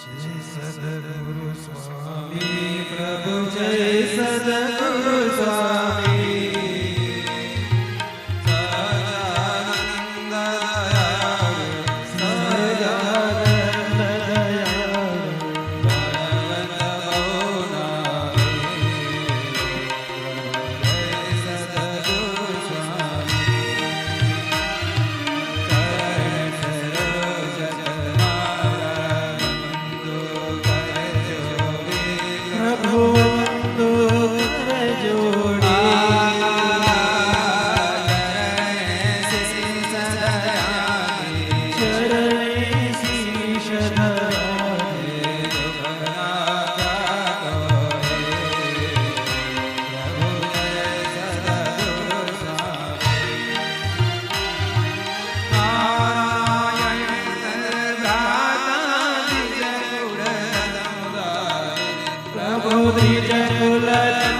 સદગુરુ સ્વામી પ્રભુ જય સદગુરુ પ્રભુ પ્રભુ દ્વિજ